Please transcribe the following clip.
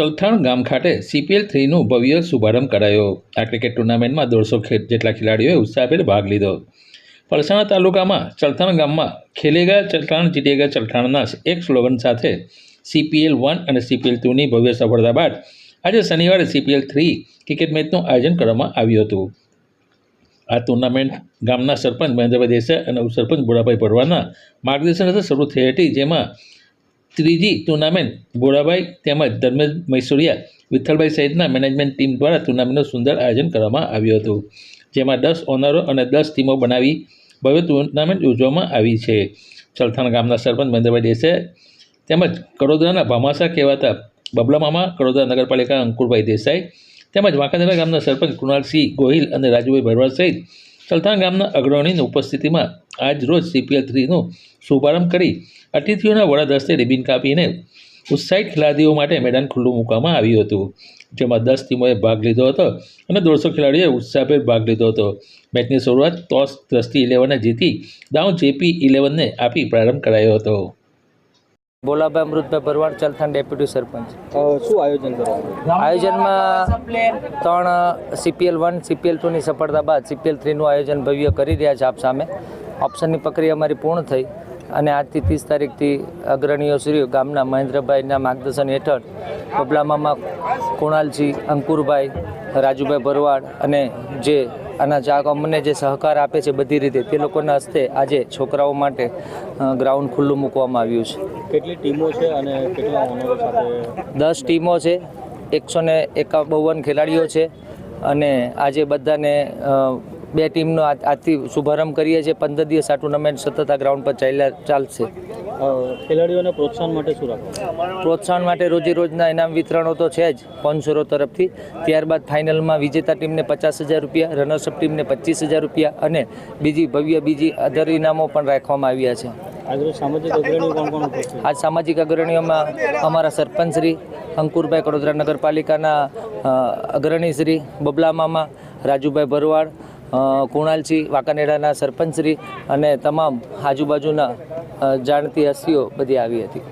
ચલથાણ ગામ ખાતે સીપીએલ થ્રીનું ભવ્ય શુભારંભ કરાયો. આ ક્રિકેટ ટુર્નામેન્ટમાં દોઢસો જેટલા ખેલાડીઓએ ઉત્સાહભેર ભાગ લીધો. પલસાણા તાલુકામાં ચલથાણ ગામમાં ખેલેગા ચલથાણ જીતેગા ચલથાણના એક સ્લોગન સાથે સીપીએલ વન અને સીપીએલ ટુની ભવ્ય સફળતા બાદ આજે શનિવારે સીપીએલ થ્રી ક્રિકેટ મેચનું આયોજન કરવામાં આવ્યું હતું. આ ટુર્નામેન્ટ ગામના સરપંચ મહેન્દ્રભાઈ દેસાઈ અને ઉપસરપંચ બોરાભાઈ ભરવાના માર્ગદર્શન હેઠળ શરૂ થઈ હતી, જેમાં ત્રીજી ટુર્નામેન્ટ ગોળાભાઈ તેમજ ધર્મેશ મૈસુરિયા વિઠ્ઠલભાઈ સહિતના મેનેજમેન્ટ ટીમ દ્વારા ટુર્નામેન્ટનું સુંદર આયોજન કરવામાં આવ્યું હતું. જેમાં દસ ઓનરો અને દસ ટીમો બનાવી ભવ્ય ટુર્નામેન્ટ યોજવામાં આવી છે. ચલથાણ ગામના સરપંચ મહેન્દ્રભાઈ દેસાઈ તેમજ કડોદરાના ભામાસા કહેવાતા બબલામામા કડોદરા નગરપાલિકા અંકુરભાઈ દેસાઈ તેમજ વાંકાનેરા ગામના સરપંચ કૃણાલસિંહ ગોહિલ અને રાજુભાઈ ભરવાડ સહિત ચલથાણ ગામના અગ્રણીની ઉપસ્થિતિમાં આજ રોજ સીપીએલ થ્રીનો શુભારંભ કરી અતિથિઓના વડા દસ્તે રિબિન કાપીને ઉત્સાહિત ખેલાડીઓ માટે મેદાન ખુલ્લું મૂકવામાં આવ્યું હતું. જેમાં દસ ટીમોએ ભાગ લીધો હતો અને દોઢસો ખેલાડીઓએ ઉત્સાહભેર ભાગ લીધો હતો. મેચની શરૂઆત ટોસ દ્રષ્ટિ ઇલેવને જીતી દાઉન જેપી ઇલેવનને આપી પ્રારંભ કરાયો હતો. બોલાભાઈ અમૃતભાઈ ભરવાડ ચલથાણ ડેપ્યુટી સરપંચ. શું આયોજન આયોજનમાં ત્રણ સીપીએલ વન સીપીએલ ટુની સફળતા બાદ સીપીએલ થ્રીનું આયોજન ભવ્ય કરી રહ્યા છે આપ સામે. ઓપ્શનની પ્રક્રિયા અમારી પૂર્ણ થઈ અને આજથી ત્રીસ તારીખથી અગ્રણીઓ શ્રી ગામના મહેન્દ્રભાઈના માર્ગદર્શન હેઠળ પબ્લામામાં કુણાલજી અંકુરભાઈ રાજુભાઈ ભરવાડ અને જે આના ચાક અમને જે સહકાર આપે છે બધી રીતે તે લોકોના હસ્તે આજે છોકરાઓ માટે ગ્રાઉન્ડ ખુલ્લું મૂકવામાં આવ્યું છે. કેટલી ટીમો છે અને કેટલા દસ ટીમો છે એકસો ને એકાવન ખેલાડીઓ છે અને આજે બધાને બે ટીમનો આજ- આજથી શુભારંભ કરીએ છીએ. પંદર દિવસ આ ટુર્નામેન્ટ સતત આ ગ્રાઉન્ડ પર ચાલ્યા ચાલશે. ખેલાડીઓને પ્રોત્સાહન માટે શું રાખવાનું પ્રોત્સાહન માટે રોજે રોજના ઇનામ વિતરણો તો છે જ સ્પોન્સરો તરફથી. ત્યારબાદ ફાઇનલમાં વિજેતા ટીમને પચાસ હજાર રૂપિયા રનર્સઅપ ટીમને પચીસ હજાર રૂપિયા અને બીજી ભવ્ય બીજી અધર ઇનામો પણ રાખવામાં આવ્યા છે. આજ સામાજિક અગ્રણીઓમાં અમારા સરપંચ શ્રી અંકુરભાઈ કડોદરા નગરપાલિકાના અ, અગ્રણી શ્રી બબલા મામા રાજુભાઈ ભરવાડ અ, કુણાલસિંહ વાંકાનેડાના સરપંચશ્રી અને તમામ આજુબાજુના જાણતી હસ્તીઓ બધી આવી હતી.